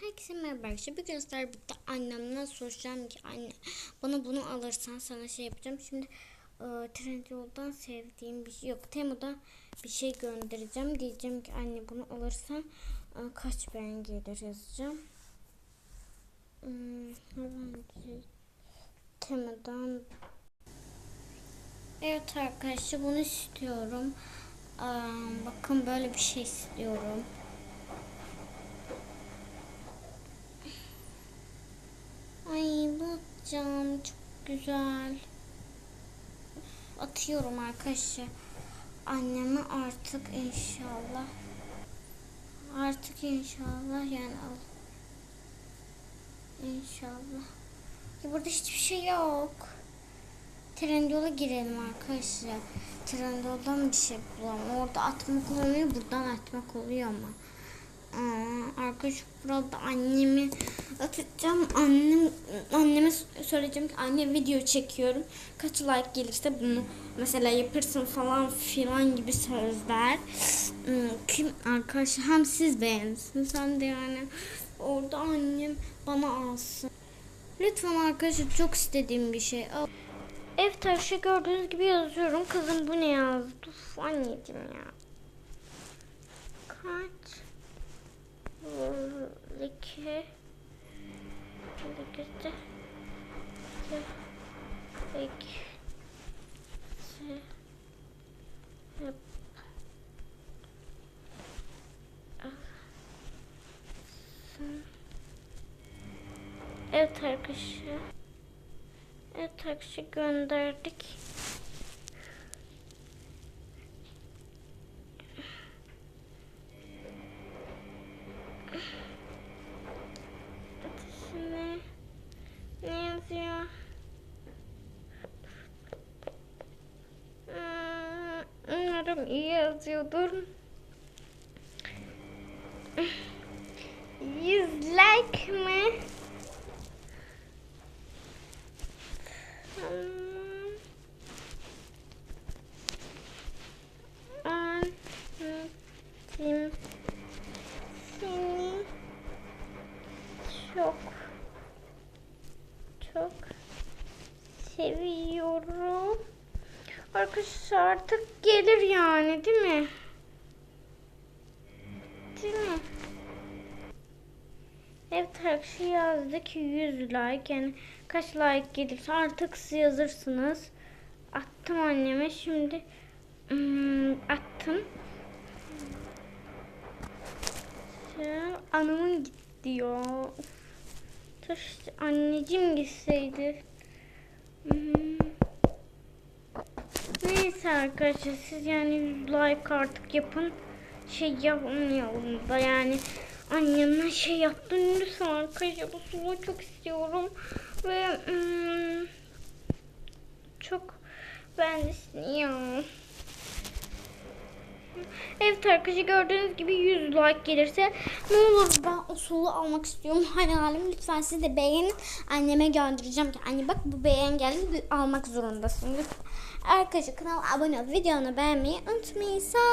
herkese merhaba arkadaşlar. Bir göster bitti. Annemden soracağım ki anne bana bunu alırsan sana şey yapacağım. Şimdi e, Trendyol'dan sevdiğim bir şey yok. Temu'da bir şey göndereceğim. Diyeceğim ki anne bunu alırsan e, kaç beğen gelir yazacağım. Hmm, Temu'dan Evet arkadaşlar bunu istiyorum. Aa, bakın böyle bir şey istiyorum. Cam çok güzel. Atıyorum arkadaşlar. Anneme artık inşallah. Artık inşallah yani al. İnşallah. Ya burada hiçbir şey yok. Trendyol'a girelim arkadaşlar. Trendyol'dan bir şey bulalım. Orada atmak oluyor, buradan atmak oluyor ama. Aa, arkadaşlar burada annemi atacağım. Annem anneme söyleyeceğim ki anne video çekiyorum. Kaç like gelirse bunu mesela yapırsın falan filan gibi sözler. Hmm, Kim arkadaşlar hem siz beğensin sen de yani orada annem bana alsın. Lütfen arkadaşlar çok istediğim bir şey. Ev taşı gördüğünüz gibi yazıyorum. Kızım bu ne yazdı? Uf anneciğim ya. Kaç? İki. İki. İki. Hep. Evet arkadaşlar. Evet arkadaşlar gönderdik. Ateşine ne yazıyor? Hmm, Umarım iyi yazıyordur. 100 like mi? Hmm. Annem seni çok çok seviyorum. Arkadaşlar artık gelir yani değil mi? Değil mi? Evet arkadaşlar yazdık 100 like yani kaç like gelirse artık siz yazırsınız. Attım anneme şimdi hmm, attım. Anamın gitti ya. Anneciğim gitseydi. Hmm. Neyse arkadaşlar siz yani 100 like artık yapın. Şey yapmayalım da yani annemden şey yaptım lütfen arkadaşlar bu sulu çok istiyorum ve hmm, çok ben istiyorum. Evet arkadaşlar gördüğünüz gibi 100 like gelirse ne olur ben o sulu almak istiyorum hayalim lütfen siz de beğenin anneme göndereceğim ki anne bak bu beğen geldi almak zorundasın lütfen. Arkadaşlar kanala abone ol videonu beğenmeyi unutmayın sağ olun.